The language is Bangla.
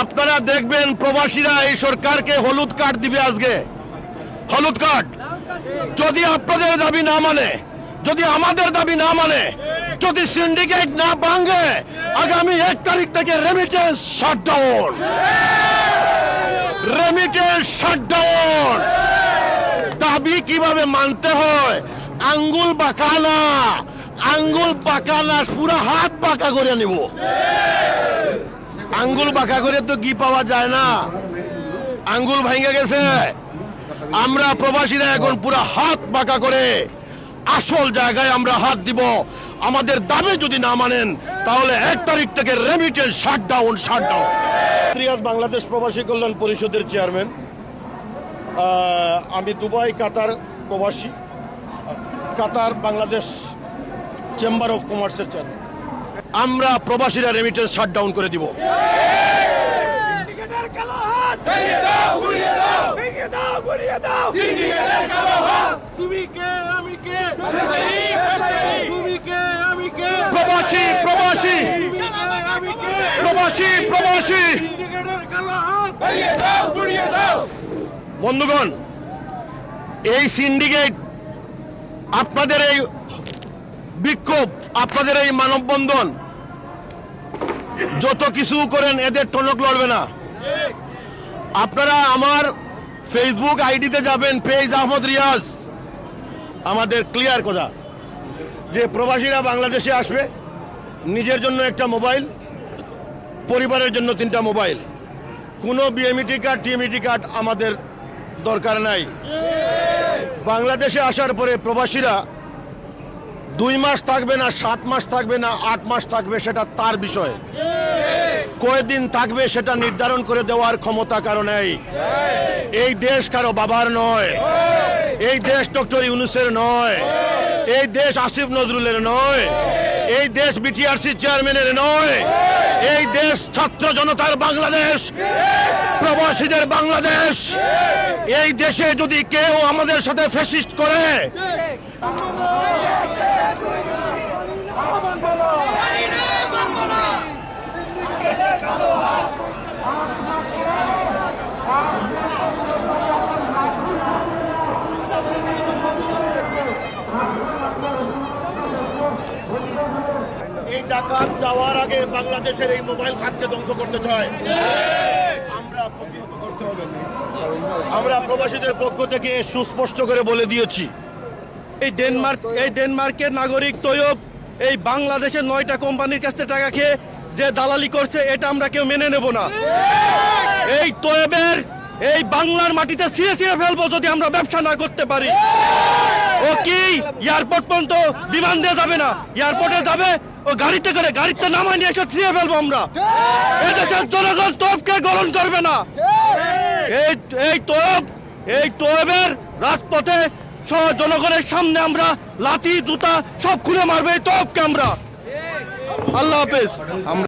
আপনারা দেখবেন প্রবাসীরা এই সরকারকে হলুদ কার্ড দিবে আজকে। হলুদ কার্ড। যদি আপনাদের দাবি না মানে যদি আমাদের দাবি না মানে যদি সিন্ডিকেট না ভাঙে, আগামী এক তারিখ থেকে রেমিটেন্স শাটডাউন রেমিটেন্স শাটডাউন দাবি কীভাবে মানতে হয়? আঙ্গুল বাঁকা না? আঙ্গুল বাঁকা না, পুরো হাত বাঁকা করে নিব। আঙ্গুল বাঁকা করে তো কি পাওয়া যায় না? আঙ্গুল ভেঙে গেছে। আমরা প্রবাসীরা এখন পুরো হাত বাঁকা করে আসল জায়গায় আমরা হাত দিব। আমাদের দাবি যদি না মানেন, তাহলে এক তারিখ থেকে remittance shutdown shutdown Riyadh Bangladesh প্রবাসী কল্যাণ পরিষদের চেয়ারম্যান আমি দুবাই, কাতার প্রবাসী। কাতার, বাংলাদেশ চেম্বার অফ কমার্সের চেয়ারম্যান আমরা প্রবাসীরা রেমিটেন্স শাটডাউন করে দিব। প্রবাসী প্রবাসী তুমি কে আমি কে? প্রবাসী প্রবাসী! সিন্ডিকেটের কালো হাত! বন্ধুগণ এই সিন্ডিকেট আপনাদের এই বিক্ষোভ আপনাদের এই মানববন্ধন যত কিছু করেন, এদের টনক লড়বে না। আপনারা আমার ফেসবুক আইডিতে যাবেন, পেজ আহমদ রিয়াজ। আমাদের ক্লিয়ার কথা। যে প্রবাসীরা বাংলাদেশে আসবে, নিজের জন্য একটা মোবাইল, পরিবারের জন্য তিনটা মোবাইল। কোনো বিএমইটি কার্ড টিএমইটি কার্ড আমাদের দরকার নাই। বাংলাদেশে আসার পরে প্রবাসীরা দুই মাস থাকবে না, সাত মাস থাকবে না, আট মাস থাকবে সেটা তার বিষয়। কয়দিন থাকবে সেটা নির্ধারণ করে দেওয়ার ক্ষমতা কারও নেই। এই দেশ কারও বাবার নয়। এই দেশ ডক্টর ইউনুসের নয়। এই দেশ আসিফ নজরুলের নয়। এই দেশ বিটিআরসি চেয়ারম্যানের নয়। এই দেশ ছাত্র জনতার বাংলাদেশ, প্রবাসীদের বাংলাদেশ। এই দেশে যদি কেউ আমাদের সাথে ফেসিস্ট করে ডাকাত যাওয়ার আগে বাংলাদেশের এই মোবাইল খাতকে ধ্বংস করতে চায়। আমরা প্রতিহত করতে হবে। আমরা প্রবাসীদের পক্ষ থেকে সুস্পষ্ট করে বলে দিয়েছি, এই ডেনমার্ক, এই ডেনমার্কের নাগরিক তৈয়ব, এই বাংলাদেশের নয়টা কোম্পানির কাছ থেকে টাকা খেয়ে যে দালালি করছে, এটা আমরা কেউ মেনে নেব না। এই তৈয়বের এই বাংলার মাটিতে ছিঁড়ে ছিঁড়ে ফেলব যদি আমরা ব্যবসা না করতে পারি। ও কি? এয়ারপোর্ট পর্যন্ত বিমান দিয়ে যাবে না। এয়ারপোর্টে যাবে ও গাড়িতে করে, গাড়িতে নামাই নিয়ে এসে ছিঁড়ে ফেলব আমরা। এদেশের জনগণ তোপকে গ্রহণ করবে না। এই এই তোপ, এই তোপের রাজপথে জনগণের সামনে আমরা লাঠি জুতা সব খুলে মারবে, এই তোপকে আমরা। আল্লাহ হাফেজ। আমরা